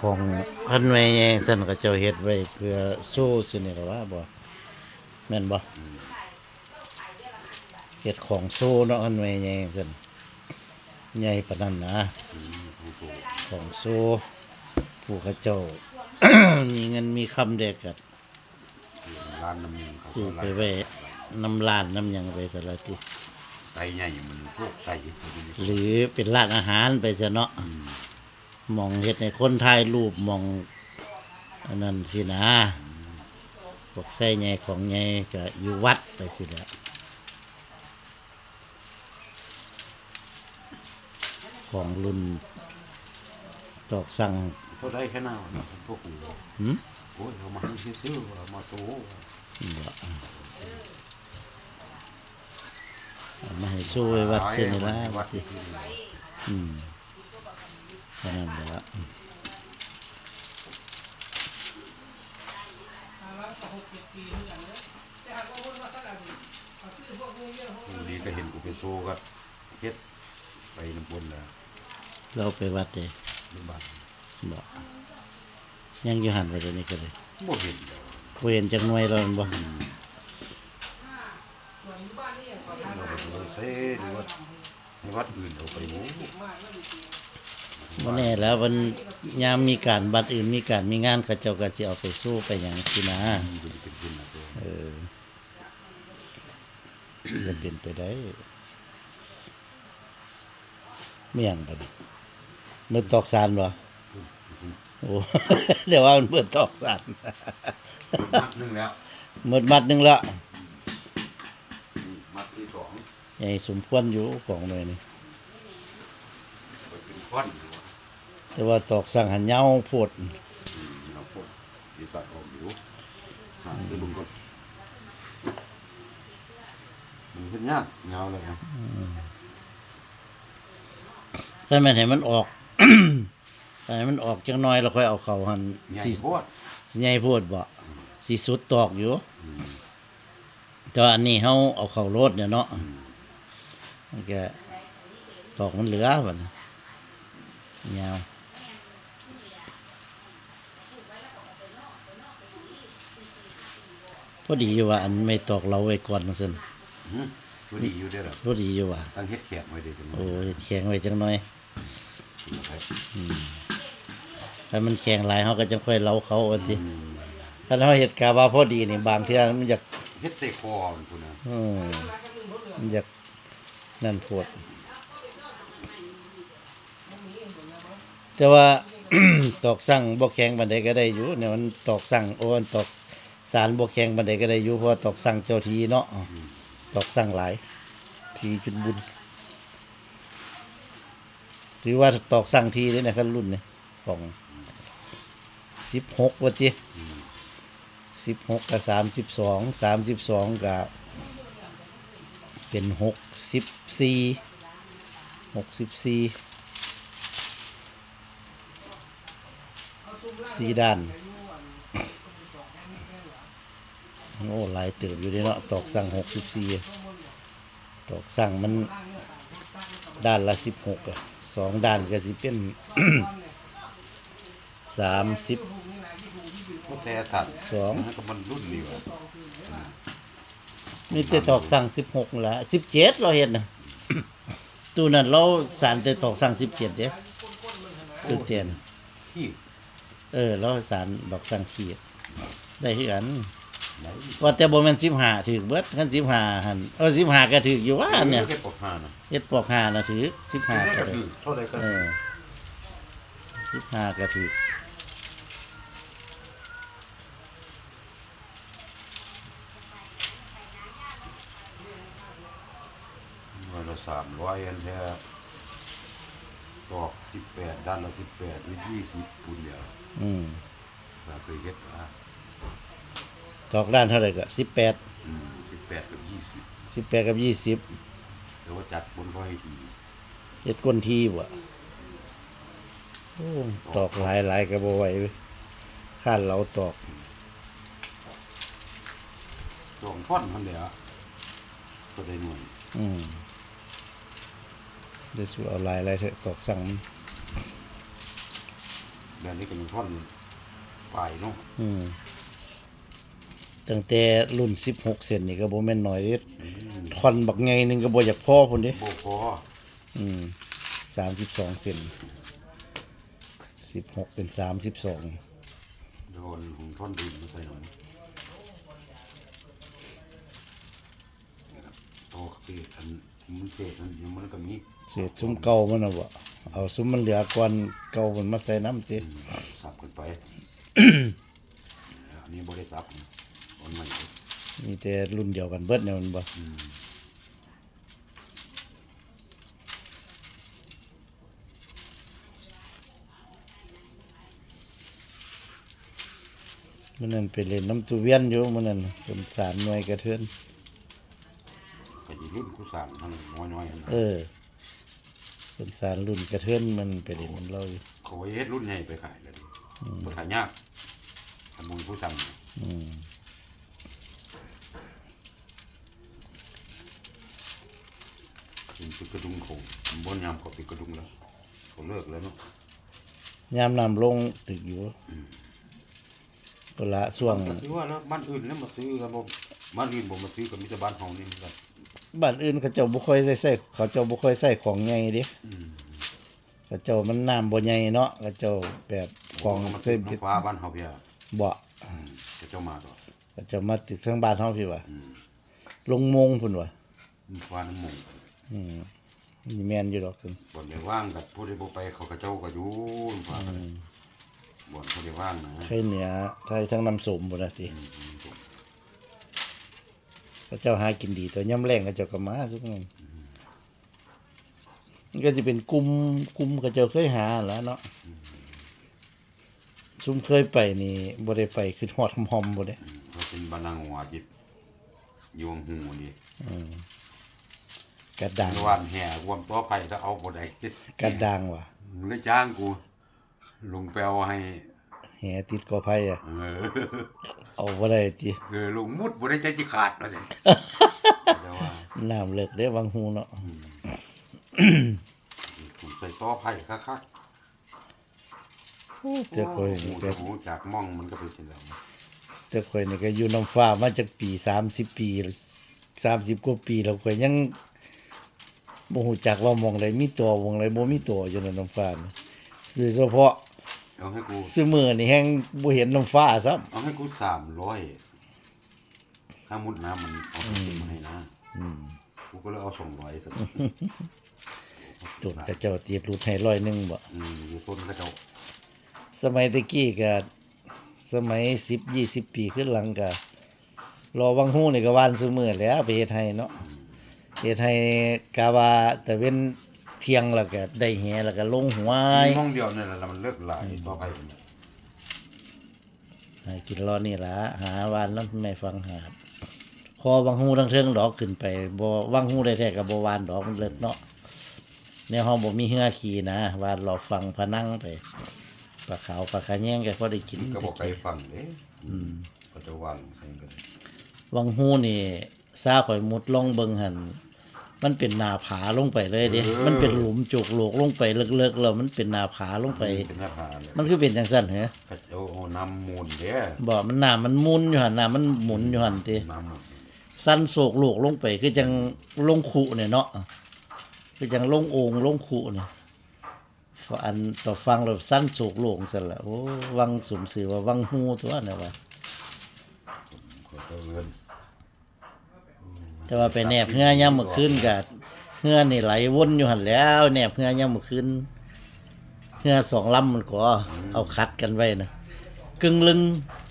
ของพันไว้แยงซั่นก็เจ้าเฮ็ดไว้เพื่อสู้สินี่ล่ะว่าบ่แม่นบ่อืมเฮ็ดของสู้เนาะพันไว้แยงซั่นใหญ่ปานนั้นนะอืมผู้โตของสู้ผู้เขาเจ้า มีเงินมีคำเด็กก็ร้านน้ำมันเขาซื้อก็ไปไว้น้ำร้านน้ำหยังไปสารติใส่ใหญ่มันพวกใส่หรือเป็นร้านอาหารไปซะเนาะอื มหมองเฮ็ดให้คนถ่ายรูปหมองอันนั้นสินะอืมพวกใส่ใหญ่ของใหญ่ก็อยู่วัดไปสิแหละของรุ่นตอกสั่งเขาได้แค่นั้นนะพวกกูหืมโอ้ยเอามาให้ซื้อๆเอามาโตบ่เอามาให้สู้ไว้วัดเสียนี่ละวัดติที่นี่อืม เท่านั้นแหละวันนี้ก็เห็นกูไปโซก็เฮ็ดไปน้ำปนแล้วเราไปวัดเด้ในบ้านบ่ยังอยู่หันไปเดี๋ยวนี้ก็เลยบ่เห็นแล้วบ่เห็นจักหน่วยแล้วแม่นบ่อืมเราไปดูเซ่หรือว่าในวัดอื่นเอาไปโอ้ บ่แน่แล้วมันยามมีการบัดอื่นมีการมีงานเขาเจ้าก็สิเอาไปสู้ไปหยังสินะมันจะเป็นขึ้นนะตัวเออจะเป็นไปได้ไม่หยังกันเมื่อตอกสารบ่โอ้เดี๋ยวว่ามันเมื่อตอกสารมัดหนึงแล้วหมดมัดหนึงละนี่มัดที่สองใหญ่สมควรอยู่ของเลยนี่ไปเป็นควันอยู่ว่ะ แต่ว่าตอกสั่งหันเหย้าโพดอืมเราพวกที่ตัดออกอยู่หาดูมึงก็มันเป็นยากเงาเลยนะอืมถ้าแม่นให้มันออก ถ้าให้มันออกจังน้อยแล้วค่อยเอาเข้าหันใหญ่สิโพดใหญ่โพดบ่สิสุดตอกอยู่ อืมแต่ว่าอันนี้เฮาเอาเข้ารถเนี่ยเนาะอืมมันก็ตอกมันเหลือบัดน่ะยาว พอดีอยู่ว่าอันไม่ตอกเราไว้ก่อนซั่นอืมก็ดีอยู่เด้อล่ะพอดีอยู่ว่าตั้งเฮ็ดแขกไว้เด้อจังโอ้ยแข็งไว้จังน้อยอืมถ้ามันแข็งหลายเขาก็จะค่อยเล้าเขาอันทีอืมถ้าเราเห็ดกาว่าพอดีนี่บางเทื่อมันอยากเฮ็ดเตะคอมันพุ่นน่ะอืมมันอยากนั่นโพดแต่ว่าตอกสั่งบ่แข็งบันไดก็ได้อยู่เนี่ยมันตอกสั่งโอ้มันตอก สารบ่แข็งบันไดก็ได้อยู่เพราะว่าตอกสั่งเจ้าทีเนาะอืมตอกสั่งหลาย ทีจุดบุญถือว่าตอกสั่งทีเลยนะครับรุ่นเนี่ยของสิบหกวันทีอืมสิบหกกับสามสิบสองสามสิบสองกับเป็นหกสิบสี่หกสิบสี่สี่ด้าน โอ้หลายเติบอยู่เด้เนาะตอกสั่งหกสิบสี่ตอกสั่งมันด้านละสิบหกอะสองด้านก็สิเป็นสามสิบก็แต่ถัดสองมันก็มันรุ่นนี้ว่ะมีแต่ตอกสั่งสิบหกละสิบเจ็ดเราเห็นนะตู้นั้นเราสารแต่ตอกสั่งสิบเจ็ดเด้ตู้เตียนที่เออเราสารดอกสั่งขีดได้ที่กันไหน ว่าแต่บ่แม่นสิบห้าถือเบิดคันสิบห้าหันเออสิบห้าก็ถืออยู่ว่าเนี่ยเฮ็ดปกหาน่ะเฮ็ดปอกห้านะถือสิบห้าก็ก็ได้คือเท่าใดก็เออสิบห้าก็ถือวันละ300อันแท้ตอก18ด้านละ18หรือ20ปุ่นเดียวอืม ถ้าเคยเฮ็ดอะ ตอกด้านเท่าไหร่ก็สิบแปดอืม18กับ20สิบแปดกับยี่สิบแต่ว่าจัดบนร้อยทีเฮ็ดก้นทีบ่โอ้ตอกหลายหลายก็บ่ไหวเว้ยข้านเราตอกสองท่อนมันเดียวก็ได้หน่วยอืมเดี๋ยวสิเอาหลายหลายเถอะตอกสั่งมันเดือนนี้ก็มีท่อนปลายเนาะอืม ตั้งแต่รุ่น 16 เซนนี่ก็บ่แม่นน้อยเด้อืมท่อนบักใหญ่หนึงก็บ่อยากพอพุ่นเด้บ่พออืม32 เซน16 เป็น 32 โดนของท่อนดินมาใส่หน่อยนะครับโตเศษอันมันเศษอันมันก็มีเศษซุ้มเก่ามันน่ะบ่เอาซุ้มมันเหลือก่อนเก่ามันมาใส่น้ำติ อืมสับกันไป อันนี้บริสับนะ อันใหม่เลยมีแต่รุ่นเดียวกันเบิดเนี่ยมันบ่อืมมันนั่นไปเล่นน้ำตูเวียนอยู่มันนั่นเป็นสารหน่วยกระเทือนก็สิรุ่นกูสั่งทั้งน้อยๆนั่นเออเป็นสารรุ่นกระเทือนมันไปเล่นมันเราอยู่เขาไว้เฮ็ดรุ่นใหญ่ไปขายเลยอืมบ่ขายยากขโมยผู้สั่งเนี่ยอืม เป็นปิดกระดุมเขาบนยามเขาปิดกระดุมแล้วเขาเลิกแล้วเนาะยามน้ำลงตึกอยู่อืมตัวละช่วงก็คือว่าแล้วบ้านอื่นแล้วมาซื้อกันบ่บ้านอื่นบ่มาซื้อกันมีแต่บ้านเฮานี่เหมือนกันบ้านอื่นเขาเจ้าบ่ค่อยใส่ใส่เขาเจ้าบ่ค่อยใส่ของใหญ่เด้อืมเขาเจ้ามันน้ำบ่ใหญ่เนาะเขาเจ้าแบบของมาใส่ซื้อฟ้าบ้านเฮาเพียบ่อืมแต่เจ้ามาต่อเขาเจ้ามาตึกทางบ้านเฮาพี่ว่าอืมลงมงพุ่นว่ามันฟ้าน้ำมง อืมนี่แม่นอยู่ดอกคุณบ่ได้ว่างกับผู้ใดบ่ไปเขาก็เจ้าก็อยู่ฟ้าอืมบ่อนผู้ใดว่างนะไทยเหนือไทยทั้งน้ำส้มพุ่นน่ะติอืมอืมเขาเจ้าหากินดีตัวย่ำแรงเขาเจ้าก็มาซุกนั้นมันก็จะเป็นกลุ่มกลุ่มเขาเจ้าเคยหาแหล้วเนาะอืมซุมเคยไปนี่บ่ได้ไปคือฮอดหอมๆบ่ได้อืมเขาเป็นบ้านนางหัวจิตยวงหูนี่อืม กระดังระหว่านแห่รวมตัวไผ่ถ้าเอาบ่ได้กระดังว่ะเลยจ้างกูลงไปเอาให้แหติดกอไผ่อะเออเอาบ่ได้ติเออลงมุดบ่ได้ใจจิขาดว่าซั่นแต่ว่าน้ำเลิกได้วังหูเนาะอืมถูกใส่ต่อไผ่คักโอ้ๆแต่ข่อยหูนี่จะก็หูจากม่องมันก็เป็นสิแล้วแต่ข่อยนี่ก็อยู่น้ำฟ้ามาจากปี 30 ปี 30กว่าปีแล้วข่อยยัง บ่ฮู้จักว่าหมองใดมีตัวหมองใดบ่มีตัวอยู่ในน้ำฟ้านี่โดยเฉพาะเอาให้กู ซื้อมือนี่แฮงบ่เห็นน้ำฟ้าซ้ำเอาให้กู300ถ้ามุดน้ำมันเอาไปกินมาให้นะอืมกูก็เลยเอา200ซะตุนกระเจ้าตีรูดให้ร้อยหนึงบ่ อืมอยู่ต้นก็เจ้าสมัยตะกี้ก็สมัย10 20ปีขึ้นหลังก็รอวังฮู้นี่ก็วานซุมื้อแหล้วไปเฮ็ดให้เนาะอืม เฮ็ดให้กะว่าแต่เว้นเที่ยงแล้วก็ได้แหแล้วก็ลงหวยมีห้องเดียวนี่แหละแล้วมันเลิกหลายต่อไปเป็นให้กินรอนี่ล่ะหาวานแล้วไม่ฟังหาดพอวังฮู้ทั้งเทิงดอกขึ้นไปบ่วังฮู้ได้แท้ก็บ่วานดอกมันเลิกเนาะในห้องบ่มีเหือขี่นะวานรอฟังพะนังไปปลาขาวปลาขะแยงก็พอได้กินก็บอกไกลฟังเด้อืมก็จะวันใครกันวังฮู้นี่ ซาข่อยมุดลงเบิ่งหั่นมันเป็นหน้าผาลงไปเลยเด้มันเป็นหลุมจุกโลกลงไปลึกๆแล้วมันเป็นหน้าผาลงไป เป็นหน้าผาเลยมันคือเป็นจังซั่นเหรอก็จะเอาน้ำมูลเด้บ่มันน้ามันหมุนอยู่หั่นน้ามันหมุนอยู่หั่นติน้ำมูลสั้นโศกโลกลงไป คือจังลงขุเนี่ยเนาะคือจังลงโองลงขุเนี่ยฟังอันต่อฟังแล้วสั้นโศกโลกซั่นล่ะโอ้วังสมสื่อว่าวังฮู้ตัวน่ะว่า ขอเจริญ แต่ว่าไปแนบเฮือยามมื้อคืนก็เฮือนี่ไหลวนอยู่หันแล้ว แนบเฮือยามมื้อคืนเฮือสองลำมันก็เอาคัดกันไว้นะกึ่งลึง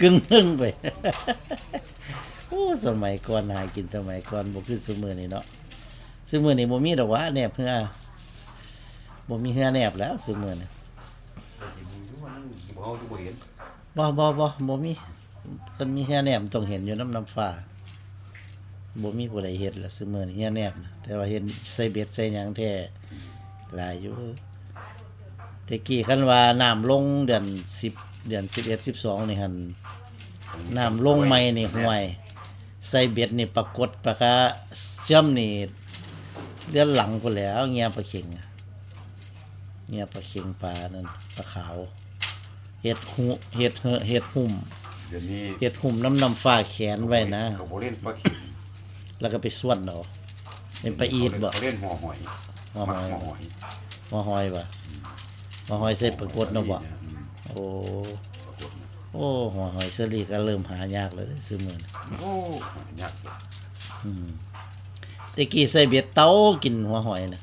กึ่งลึงไปโอ้สมัยก่อนหากินสมัยก่อนบ่คือซุมือนี้เนาะซุมือนี้บ่มีดอกว่าแนบเฮือบ่มีเฮือแนบแล้วซุมือนี้เขาจะบ่บ่บ่บ่บ่มีคนมีเฮือแนบมันต้องเห็นอยู่น้ำน้ำฟ้า บ่มีผู้ใดเฮ็ดละซุมื้อนี้เฮือแนบนะแต่ว่าเห็นใส่เบ็ดใส่หยังแท้หลายอยู่แต่กี้คันว่าน้ำลงเดือน10เดือน11 12นี่หั่นน้ำลงใหม่นี่ห่วย ใส่เบ็ดนี่ปรากฏปลากาเชื่อมนี่เดือนหลังพุ่นแหล้วเงียบปลาเข็งอะเงียบปลาเข็งปลานั่นปลาขาวเฮ็ดหูเฮ็ดเหอะเฮ็ดหุ่มเดี๋ยวนี้เฮ็ดหุ่มน้ำน้ำฟ้าแขนไว้นะเขาบ่เล่นปลาเข็ม แล้วก็ไปส่วนเอาเป็นปลาอีดบ่เขาเล่นหัวหอยหัวหอยมักหัวหอยหัวหอยบ่หัวหอยใส่ปลากดเนาะบ่อืมโอ้ปลากดนะโอ้หัวหอยเสลีก็เริ่มหายากแล้วเด้อซื้อมื้อนี้โอ้ยากเลยอืมแตะกี้ใส่เบ็ดเตากินหัวหอยน่ะ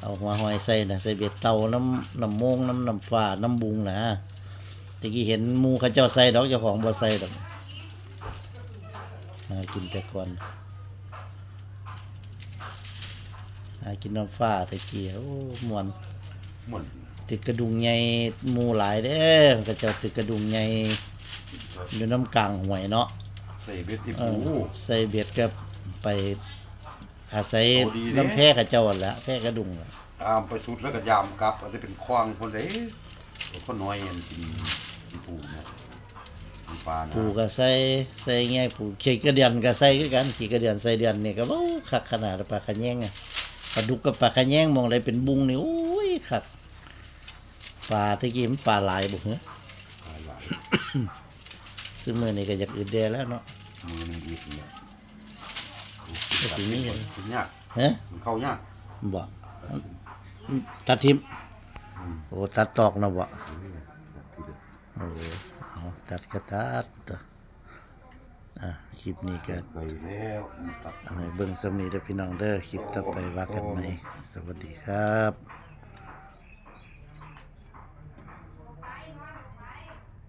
เอาหัวหอยใส่น่ะใส่เบ็ดเตาน้ำน้ำโมงน้ำน้ำฟ้าน้ำบุงนะแตะกี้เห็นหมู่เขาเจ้าใส่ดอกเจ้าของบ่ใส่ดอก หากินแต่ก่อนหากินน้ำฟ้าแตะกี้โอ้ม่วนเหมือนติดกระดุมใหญ่หมู่หลายเด้อเขาเจ้าติดกระดุมใหญ่อยู่น้ำกลางห้วยเนาะใส่เบ็ดที่เอปู อใส่เบ็ดก็ไปอาศัยเอาดีเด้ น้ำแพร่เขาเจ้าหั่นละแพร่กระดุมน่ะตามไปสุดแล้วก็ยามกลับอาจจะเป็นควางคนเด้คนน้อยอันกินกินปูเนี่ยกิน ปลานะปูก็ใส่ใส่ง่ายปูขี้กระเดือนก็ใส่คือกันขี้กระเดือนใส่เดือนนี่ก็บ่คักขนาดปลาขะแยงอะปลาดุกกับปลาขะแยงมองได้เป็นบุงนี่โอ้ยคักปลาตะกี้มันปลาหลายบ่เหรอปลาหลายซื้อมื้อนี้ก็อยากอื่นแดแล้วเนาะมือหนึงอีกเนี่ยก็สิมีอย่างมันยากฮะมันเข้ายากบ่ตัดทิมอืมโอ้ตัดตอกเนาะบ่เออโอ้เอา ตัดก็ตัดตัวอะคลิปนี้ก็ไปแล้วมันตัดเอาให้เบิ่งสำนีเด้อพี่น้องเด้อคลิปต่อไปว่ากันใหม่สวัสดีครับ